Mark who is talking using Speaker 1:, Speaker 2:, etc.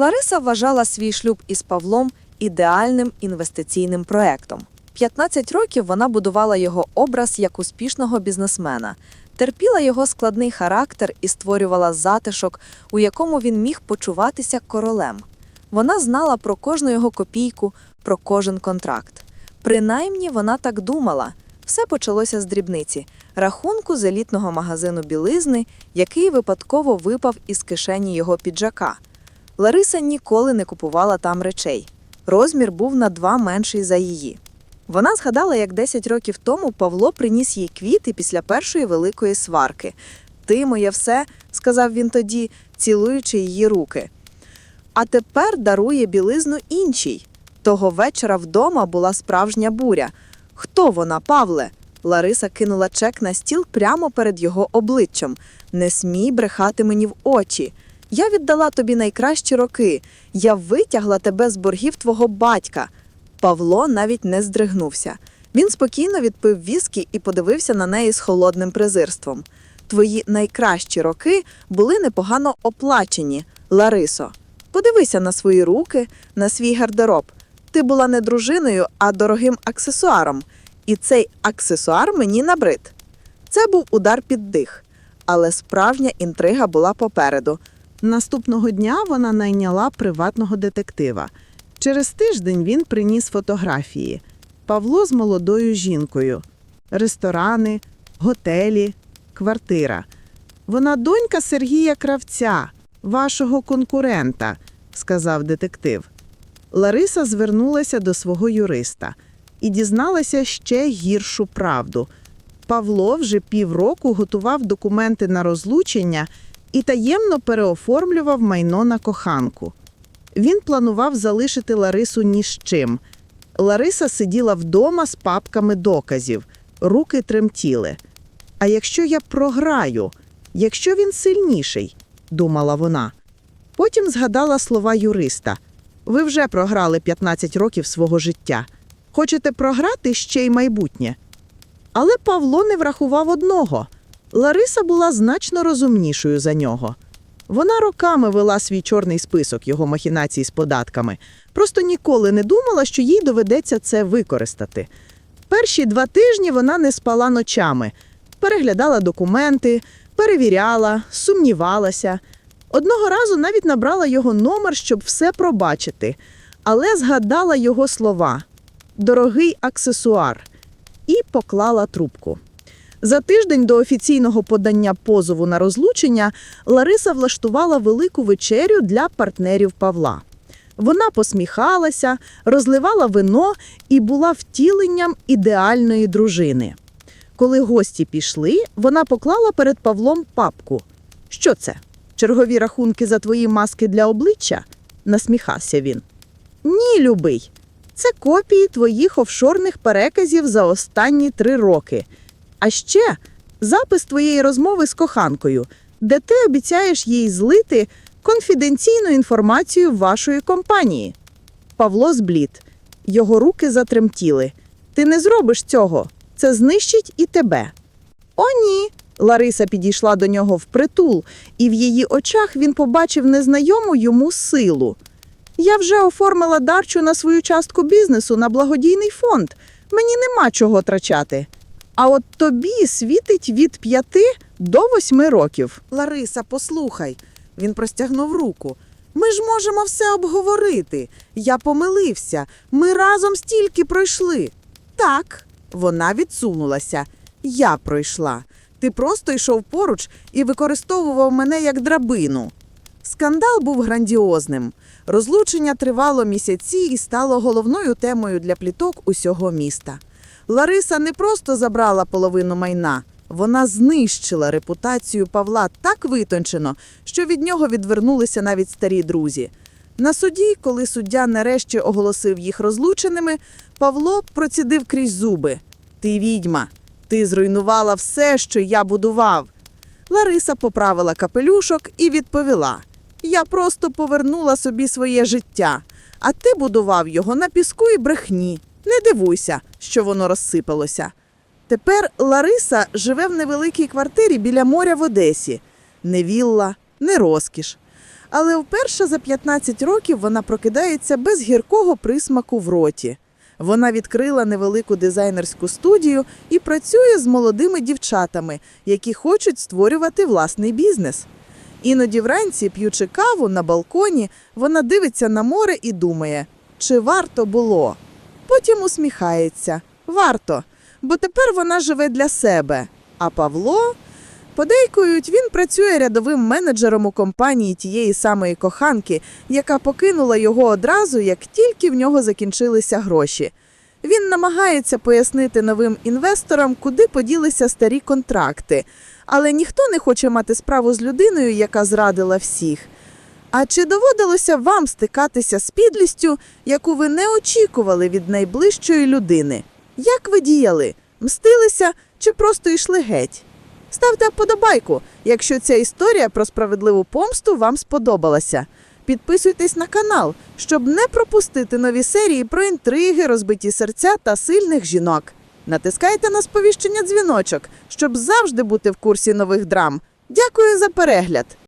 Speaker 1: Лариса вважала свій шлюб із Павлом ідеальним інвестиційним проектом. 15 років вона будувала його образ як успішного бізнесмена, терпіла його складний характер і створювала затишок, у якому він міг почуватися королем. Вона знала про кожну його копійку, про кожен контракт. Принаймні вона так думала. Все почалося з дрібниці рахунку з елітного магазину білизни, який випадково випав із кишені його піджака. Лариса ніколи не купувала там речей. Розмір був на два менший за її. Вона згадала, як 10 років тому Павло приніс їй квіти після першої великої сварки. Ти моє все, сказав він тоді, цілуючи її руки. А тепер дарує білизну іншій. Того вечора вдома була справжня буря. Хто вона, Павле? Лариса кинула чек на стіл прямо перед його обличчям. Не смій брехати мені в очі. Я віддала тобі найкращі роки. Я витягла тебе з боргів твого батька. Павло навіть не здригнувся. Він спокійно відпив віскі і подивився на неї з холодним презирством. Твої найкращі роки були непогано оплачені, Ларисо. Подивися на свої руки, на свій гардероб. Ти була не дружиною, а дорогим аксесуаром. І цей аксесуар мені набрид. Це був удар під дих, але справжня інтрига була попереду.
Speaker 2: Наступного дня вона найняла приватного детектива. Через тиждень він приніс фотографії. Павло з молодою жінкою, ресторани, готелі, квартира. Вона донька Сергія Кравця, вашого конкурента, сказав детектив. Лариса звернулася до свого юриста і дізналася ще гіршу правду. Павло вже півроку готував документи на розлучення і таємно переоформлював майно на коханку. Він планував залишити Ларису ні з чим. Лариса сиділа вдома з папками доказів, руки тремтіли. А якщо я програю, якщо він сильніший, думала вона. Потім згадала слова юриста: ви вже програли 15 років свого життя. Хочете програти ще й майбутнє? Але Павло не врахував одного. Лариса була значно розумнішою за нього. Вона роками вела свій чорний список його махінацій з податками, просто ніколи не думала, що їй доведеться це використати. Перші два тижні вона не спала ночами, переглядала документи, перевіряла, сумнівалася. Одного разу навіть набрала його номер, щоб все пробачити, але згадала його слова дорогий аксесуар і поклала трубку. За тиждень до офіційного подання позову на розлучення Лариса влаштувала велику вечерю для партнерів Павла. Вона посміхалася, розливала вино і була втіленням ідеальної дружини. Коли гості пішли, вона поклала перед Павлом папку. Що це? Чергові рахунки за твої маски для обличчя? насміхався він. Ні, любий. Це копії твоїх офшорних переказів за останні три роки. А ще запис твоєї розмови з коханкою, де ти обіцяєш їй злити конфіденційну інформацію вашої компанії. Павло зблід. Його руки затремтіли. Ти не зробиш цього. Це знищить і тебе. О, ні. Лариса підійшла до нього впритул, і в її очах він побачив незнайому йому силу. Я вже оформила дарчу на свою частку бізнесу на благодійний фонд. Мені нема чого трачати. А от тобі світить від п'яти до восьми років.
Speaker 3: Лариса, послухай. Він простягнув руку. Ми ж можемо все обговорити. Я помилився. Ми разом стільки пройшли. Так, вона відсунулася. Я пройшла. Ти просто йшов поруч і використовував мене як драбину. Скандал був грандіозним. Розлучення тривало місяці і стало головною темою для пліток усього міста. Лариса не просто забрала половину майна, вона знищила репутацію Павла так витончено, що від нього відвернулися навіть старі друзі. На суді, коли суддя нарешті оголосив їх розлученими, Павло процідив крізь зуби: Ти відьма, ти зруйнувала все, що я будував. Лариса поправила капелюшок і відповіла: Я просто повернула собі своє життя, а ти будував його на піску і брехні. Не дивуйся, що воно розсипалося. Тепер Лариса живе в невеликій квартирі біля моря в Одесі. Не вілла, не розкіш. але вперше за 15 років вона прокидається без гіркого присмаку в роті. Вона відкрила невелику дизайнерську студію і працює з молодими дівчатами, які хочуть створювати власний бізнес. Іноді вранці, п'ючи каву на балконі, вона дивиться на море і думає, чи варто було. Потім усміхається. Варто, бо тепер вона живе для себе. А Павло. Подейкують, він працює рядовим менеджером у компанії тієї самої коханки, яка покинула його одразу, як тільки в нього закінчилися гроші. Він намагається пояснити новим інвесторам, куди поділися старі контракти, але ніхто не хоче мати справу з людиною, яка зрадила всіх. А чи доводилося вам стикатися з підлістю, яку ви не очікували від найближчої людини? Як ви діяли? Мстилися чи просто йшли геть? Ставте вподобайку, якщо ця історія про справедливу помсту вам сподобалася. Підписуйтесь на канал, щоб не пропустити нові серії про інтриги, розбиті серця та сильних жінок. Натискайте на сповіщення дзвіночок, щоб завжди бути в курсі нових драм. Дякую за перегляд!